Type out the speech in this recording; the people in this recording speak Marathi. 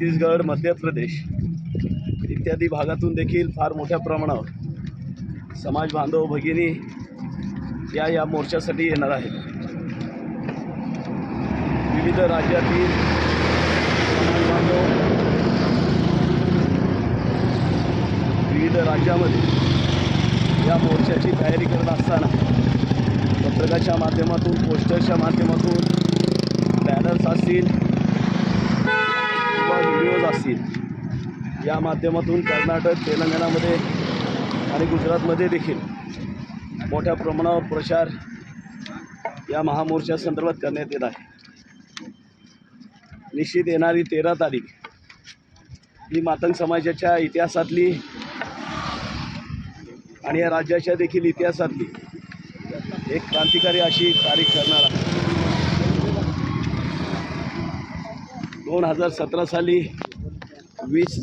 छत्तीसगड मध्य प्रदेश इत्यादी भागातून देखील फार मोठ्या प्रमाणावर समाज बांधव भगिनी या या मोर्चासाठी येणार आहेत. विविध राज्यातील समाज बांधव विविध राज्यामध्ये या मोर्चाची तयारी करत असताना पत्रकाच्या माध्यमातून पोस्टरच्या माध्यमातून बॅनर्स असतील असतील. या माध्यमातून कर्नाटक तेलंगणामध्ये आणि गुजरातमध्ये देखील मोठ्या प्रमाणावर प्रचार या महामोर्चा संदर्भात करण्यात येत आहे. निश्चित येणारी तेरा तारीख ही मातंग समाजाच्या इतिहासातली आणि या राज्याच्या देखील इतिहासातली एक क्रांतिकारी अशी तारीख ठरणार आहे. दोन हजार सतरा साली Miss